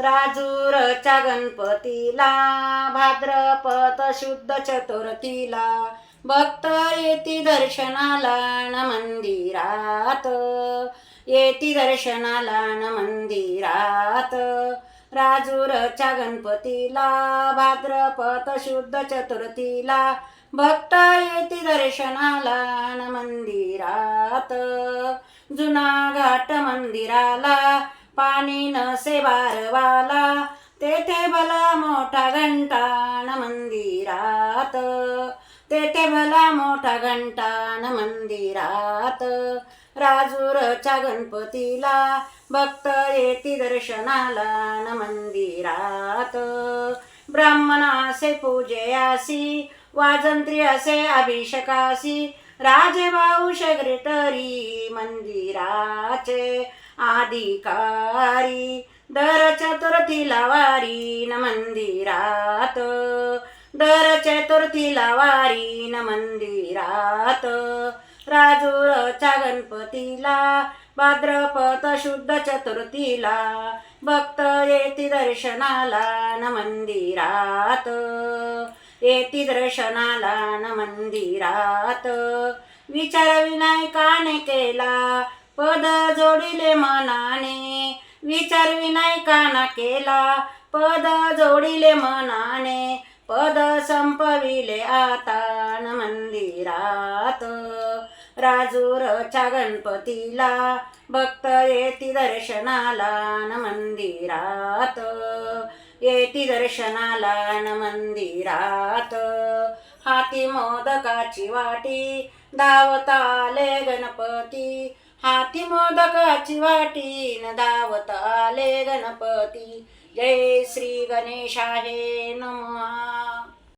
राजूरच्या गणपतीला भाद्रपद शुद्ध चतुर्थीला भक्त येती दर्शनाला न मंदिरात. येती दर्शनाला न मंदिरात. राजूरच्या गणपतीला भाद्रपद शुद्ध चतुर्थीला भक्त येती दर्शनाला न मंदिरात. जुना घाट मंदिराला पाणी नसे बारवाला तेथे भला मोठा घंटाण मंदिरात. तेथे भला मोठा घंटाण मंदिरात. राजूरच्या गणपतीला भक्त येती दर्शनाला न मंदिरात ब्राह्मणासे पूजयासी वाजंत्री असे अभिषेकासी राजभाऊ ग्रेटरी मंदिराचे. आदिकारी दर चतुर्थीला वारी न मंदिरात. दर चतुर्थीला वारी न मंदिरात. राजूरच्या गणपतीला भाद्रपद शुद्ध चतुर्थीला भक्त येती दर्शनाला न मंदिरात. येती दर्शनाला न मंदिरात. विचार विनायकाने केला पद जोडिले मनाने. विचार विनायकाना केला. पद जोडिले मनाने. पद संपविले आता न मंदिरात. राजूरच्या गणपतीला भक्त येती दर्शनाला न मंदिरात. येती दर्शनाला न मंदिरात. हाती मोदकाची वाटी धावताले गणपती. हाती मोदकाची वाटी न धावत आले गणपती. जय श्री गणेशाहे नमः.